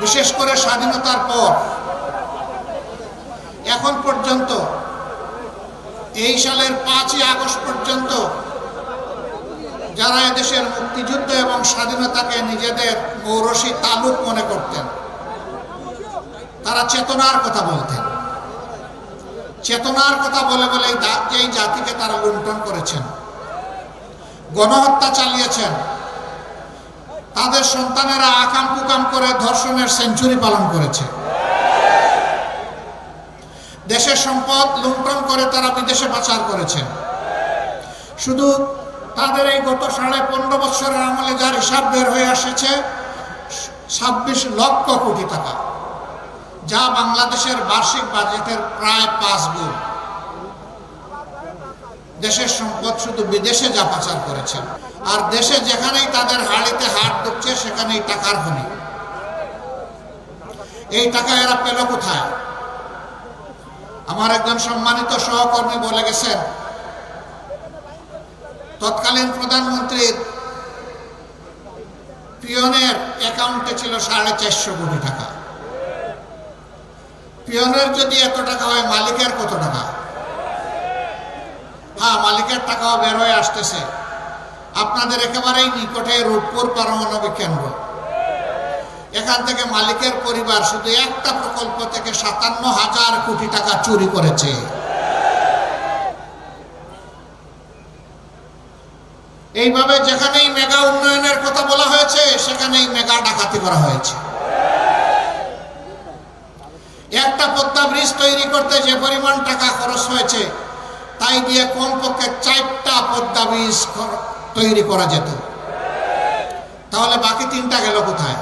বিশেষ করে স্বাধীনতার পর। এখন পর্যন্ত, এই সালের পাঁচই আগস্ট পর্যন্ত, যারা এদেশের মুক্তিযুদ্ধ এবং স্বাধীনতাকে নিজেদের মৌরসী তালুক মনে করতেন, তারা চেতনার কথা বলতেন। চেতনার কথা বলে বলে এই জাতিকে তারা লুণ্ঠন করেছেন। গণহত্যা চালিয়েছেন। তাদের সন্তানেরা আকাম কুকাম করে ধর্ষণের সেঞ্চুরি পালন করেছে। দেশের সম্পদ লুণ্ঠন করে তারা বিদেশে পাচার করেছেন শুধু তাদের এই গত সাড়ে পনেরো বছরের আমলে যার হিসাব বের হয়ে এসেছে, ছাব্বিশ লক্ষ কোটি টাকা, যা বাংলাদেশের বার্ষিক বাজেটের প্রায় পাঁচ গুণ। দেশের সম্পদ শুধু বিদেশে যা পাচার করেছেন আর দেশে যেখানেই তাদের টাকার খনি এই টাকা এরা পেল কোথায়? আমার একজন সম্মানিত সহকর্মী বলে গেছেন, তৎকালীন প্রধানমন্ত্রীর পিয়নের অ্যাকাউন্টে ছিল সাড়ে চারশো কোটি টাকা। পিয়নের যদি এত টাকা হয়, মালিকের কত টাকা? হ্যাঁ মালিকের টাকাও বের হয়ে আসতেছে। আপনাদের একেবারেই নিকটে রূপপুর পারমাণবিক কেন্দ্র। এখান থেকে মালিকের পরিবার শুধু একটা প্রকল্প থেকে সাতান্ন হাজার কোটি টাকা চুরি করেছে। এইভাবে যেখানেই মেগা উন্নয়নের কথা বলা হয়েছে, সেখানেই মেগা ডাকাতি করা হয়েছে। একটা পদ্মা ব্রিজ তৈরি করতে যে পরিমাণ টাকা খরচ হয়েছে, তাই দিয়ে কমপক্ষে চারটা পদ্মা ব্রিজ তৈরি করা যেত। তাহলে বাকি তিনটা গেল কোথায়?